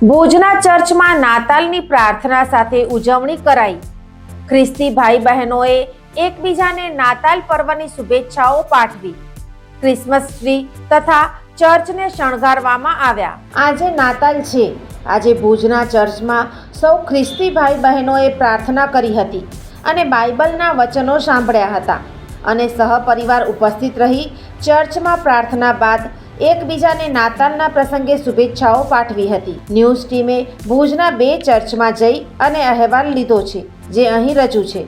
ભુજના ચર્ચમાં નાતાલની પ્રાર્થના સાથે ઉજવણી કરાઈ. ખ્રિસ્તી ભાઈ બહેનોએ એકબીજાને નાતાલ પર્વની શુભેચ્છાઓ પાઠવી. ક્રિસમસ ટ્રી તથા ચર્ચને શણગારવામાં આવ્યા. આજે નાતાલ છે. આજે ભુજના ચર્ચમાં સૌ ખ્રિસ્તી ભાઈ બહેનોએ પ્રાર્થના કરી હતી અને બાઇબલના વચનો સાંભળ્યા હતા. અને સહપરિવાર ઉપસ્થિત રહી ચર્ચમાં પ્રાર્થના બાદ એકબીજાને નાતાલના પ્રસંગે શુભેચ્છાઓ પાઠવી હતી. ન્યૂઝ ટીમે ભુજના બે ચર્ચમાં જઈ અને અહેવાલ લીધો છે, જે અહીં રજૂ છે.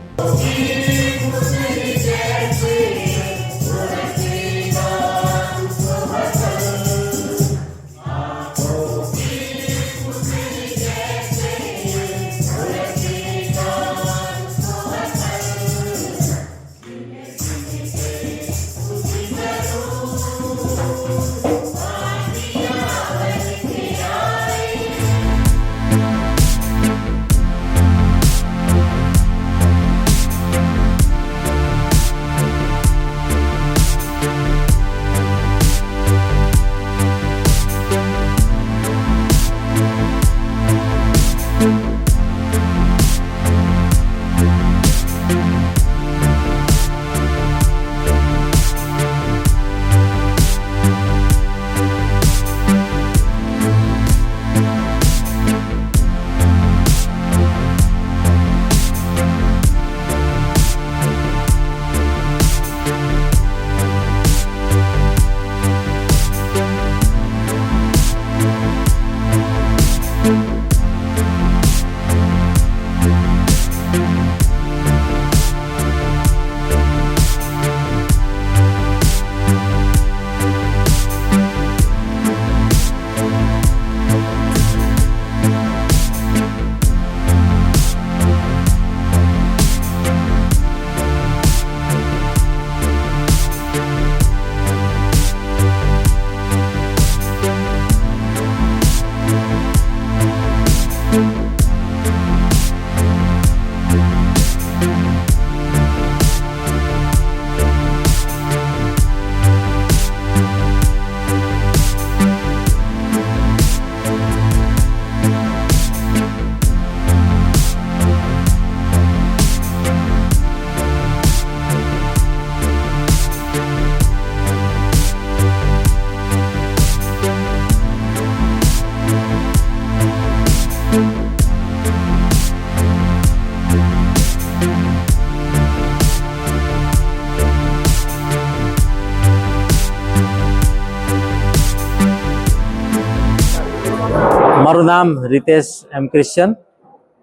મારું નામ રીતેશ એમ ક્રિશ્ચન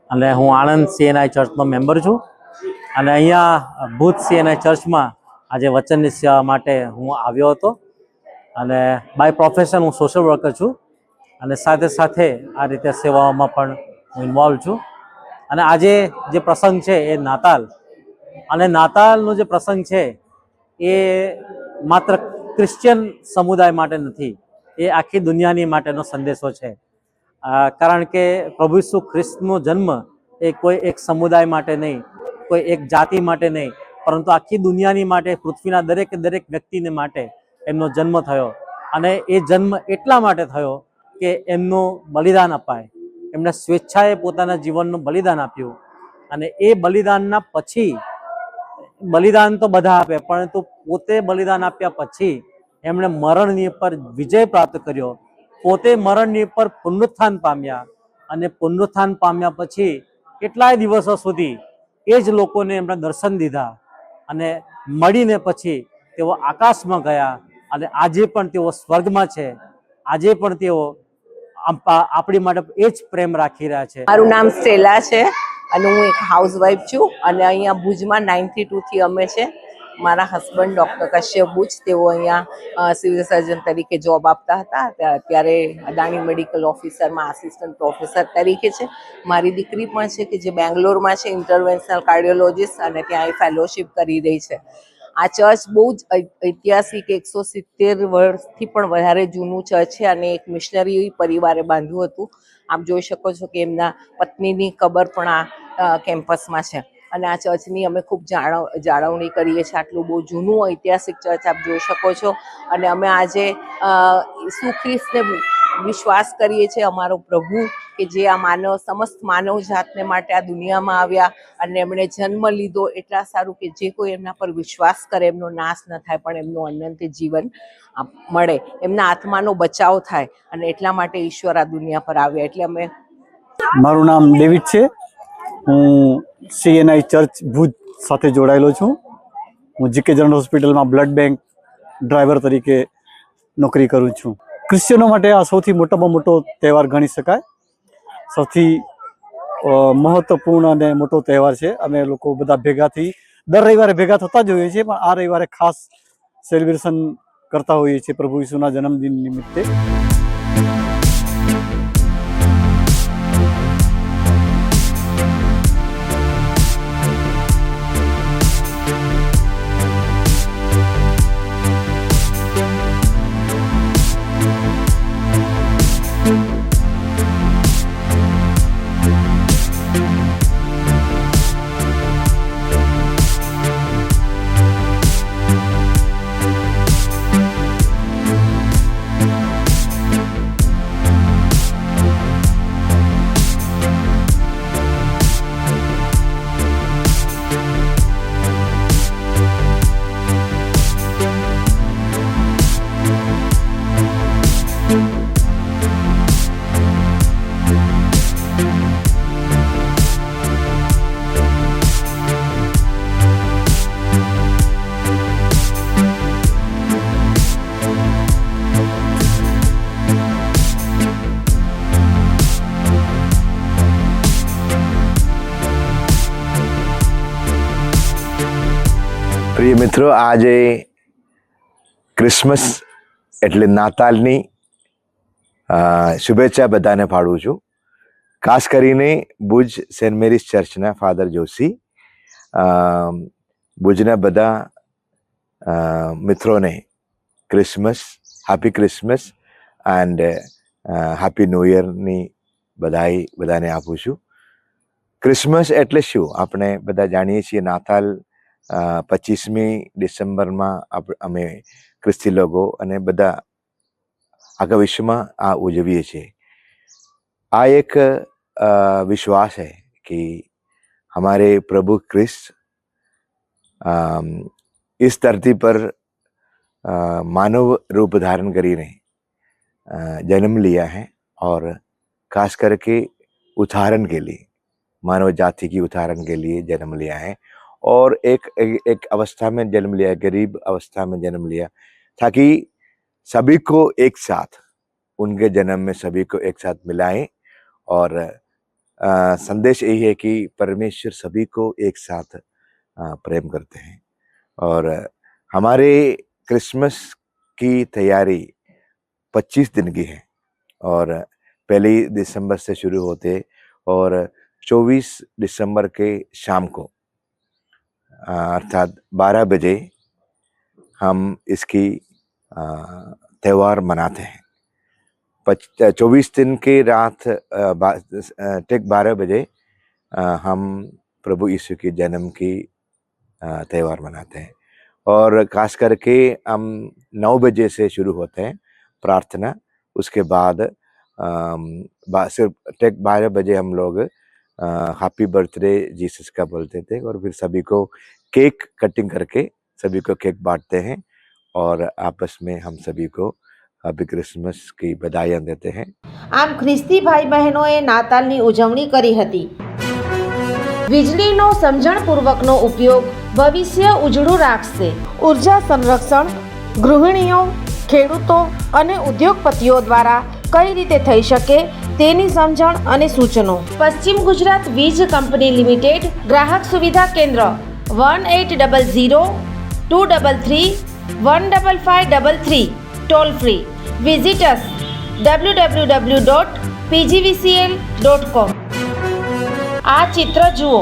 અને હું આણંદ સીએનઆઈ ચર્ચનો મેમ્બર છું. અને અહીંયા ભૂત સીએનઆઈ ચર્ચમાં આજે વચનની સેવા માટે હું આવ્યો હતો. અને બાય પ્રોફેશન હું સોશિયલ વર્કર છું. અને સાથે સાથે આ રીતે સેવાઓમાં પણ હું ઇન્વોલ્વ છું. અને આજે જે પ્રસંગ છે એ નાતાલ. અને નાતાલનો જે પ્રસંગ છે એ માત્ર ક્રિશ્ચિયન સમુદાય માટે નથી, એ આખી દુનિયાની માટેનો સંદેશો છે. કારણ કે પ્રભુ ઈસુ ખ્રિસ્તનો જન્મ એ કોઈ એક સમુદાય માટે નહીં, કોઈ એક જાતિ માટે નહીં, પરંતુ આખી દુનિયાની માટે, પૃથ્વીના દરેક દરેક વ્યક્તિને માટે એમનો જન્મ થયો. અને એ જન્મ એટલા માટે થયો કે એમનું બલિદાન અપાય. એમણે સ્વેચ્છાએ પોતાના જીવનનું બલિદાન આપ્યું. અને એ બલિદાનના પછી, બલિદાન તો બધા આપે, પરંતુ પોતે બલિદાન આપ્યા પછી એમણે મરણની પર વિજય પ્રાપ્ત કર્યો. પોતે મરણની પર પુનરુત્થાન પામ્યા અને પુનરુત્થાન પામ્યા પછી કેટલાય દિવસો સુધી એ જ લોકોને એમણે દર્શન દીધા અને મળીને પછી તેઓ આકાશમાં ગયા અને આજે પણ તેઓ સ્વર્ગમાં છે. આજે પણ તેઓ આપણી માટે એ જ પ્રેમ રાખી રહ્યા છે. મારું નામ સ્ટેલા છે અને હું એક હાઉસવાઈફ છું અને અહીંયા ભુજમાં નાઇન્ટી ટુથી અમે છે. મારા હસબન્ડ ડૉક્ટર કશ્યપ બુચ, તેઓ અહીંયા સિવિલ સર્જન તરીકે જોબ આપતા હતા. ત્યા- અત્યારે અદાણી મેડિકલ ઓફિસરમાં આસિસ્ટન્ટ પ્રોફેસર તરીકે છે. મારી દીકરી પણ છે કે જે બેંગ્લોરમાં છે ઇન્ટરવેન્શનલ કાર્ડિયોલોજિસ્ટ અને ત્યાં એ ફેલોશિપ કરી રહી છે. આ ચર્ચ બહુ જ ઐતિહાસિક એકસો સિત્તેર વર્ષથી પણ વધારે જૂનું ચર્ચ છે અને એક મિશનરી પરિવારે બાંધ્યું હતું. આપ જોઈ શકો છો કે એમના પત્નીની કબર પણ આ કેમ્પસમાં છે. અને આ ચર્ચની અમે ખૂબ જાળવ જાળવણી કરીએ છીએ. આટલું બહુ જૂનું ઐતિહાસિક ચર્ચ આપ જોઈ શકો છો. અને અમે આજે સુખ્રિસ્તને વિશ્વાસ કરીએ છીએ, અમારો પ્રભુ, કે જે આ માનવ, સમસ્ત માનવ જાતને માટે આ દુનિયામાં આવ્યા અને એમણે જન્મ લીધો એટલા સારું કે જે કોઈ એમના પર વિશ્વાસ કરે, એમનો નાશ ન થાય, પણ એમનું અનંત જીવન મળે. એમના આત્માનો બચાવ થાય અને એટલા માટે ઈશ્વર આ દુનિયા પર આવ્યા. એટલે અમે મારું નામ ડેવિડ છે. હું સીએનઆઈ ચર્ચ ભુજ સાથે જોડાયેલો છું. હું જીકે જનરલ હોસ્પિટલમાં બ્લડ બેંક ડ્રાઈવર તરીકે નોકરી કરું છું. ક્રિશ્ચિયનો માટે આ સૌથી મોટામાં મોટો તહેવાર ગણી શકાય. સૌથી મહત્વપૂર્ણ અને મોટો તહેવાર છે. અમે લોકો બધા ભેગાથી દર રવિવારે ભેગા થતા જ હોઈએ છીએ, પણ આ રવિવારે ખાસ સેલિબ્રેશન કરતા હોઈએ છીએ પ્રભુ ઈસુના જન્મદિન નિમિત્તે. પ્રિય મિત્રો, આજે ક્રિસમસ એટલે નાતાલની શુભેચ્છા બધાને પાડું છું. ખાસ કરીને ભુજ સેન્ટ મેરીસ ચર્ચના ફાધર જોશી ભુજના બધા મિત્રોને Christmas happy Christmas and happy new યરની બધાઈ બધાને આપું છું. ક્રિસમસ એટલે શું? આપણે બધા જાણીએ છીએ નાતાલ પચીસમી ડિસેમ્બરમાં આપ- અમે ખ્રિસ્તી લોકો અને બધા આખા વિશ્વમાં આ ઉજવીએ છીએ આ એક અ, વિશ્વાસ है कि हमारे प्रभु क्रिस्त अम, इस धरती पर अ, मानव रूप धारण કરીને अ, जन्म लिया है और खास करके उदाहरण के लिए मानव जाति की उदाहरण के लिए जन्म लिया है और एक एक, अवस्था में जन्म लिया गरीब अवस्था में जन्म लिया ताकि सभी को एक साथ उनके जन्म में सभी को एक साथ मिलाएँ और अ, संदेश यही है कि परमेश्वर सभी को एक साथ अ, प्रेम करते हैं। और हमारे क्रिसमस की तैयारी 25 दिन की है और पहली दिसंबर से शुरू होते और 24 दिसंबर के शाम को अर्थात 12 बजे हम इसकी त्यौहार मनाते हैं। पच, चौबीस दिन की रात ठीक बारह बजे हम प्रभु यीशु की जन्म की त्यौहार मनाते हैं। और खास करके हम नौ बजे से शुरू होते हैं प्रार्थना। उसके बाद सिर्फ़ ठीक बारह बजे हम लोग हैप्पी बर्थडे जीसस का बोलते थे और फिर सभी को केक कटिंग करके सभी को केक बांटते हैं और आपस में हम सभी को हैप्पी क्रिसमस की बधाइयाँ देते हैं આમ ખ્રિસ્તી ભાઈ બહેનોએ નાતાલની ઉજવણી કરી હતી વીજળીનો સમજણપૂર્વકનો ઉપયોગ ભવિષ્ય ઉજળું રાખશે ઉર્જા સંરક્ષણ ગૃહિણીઓ ખેડૂતો અને ઉદ્યોગપતિઓ દ્વારા કઈ રીતે થઈ શકે તેની સમજણ અને સૂચનો. પશ્ચિમ ગુજરાત વીજ કંપની લિમિટેડ ગ્રાહક સુવિધા કેન્દ્ર one eight double zero two double three one double five double three toll free. Visitors W W W dot PGVCL dot com. આ ચિત્ર જુઓ.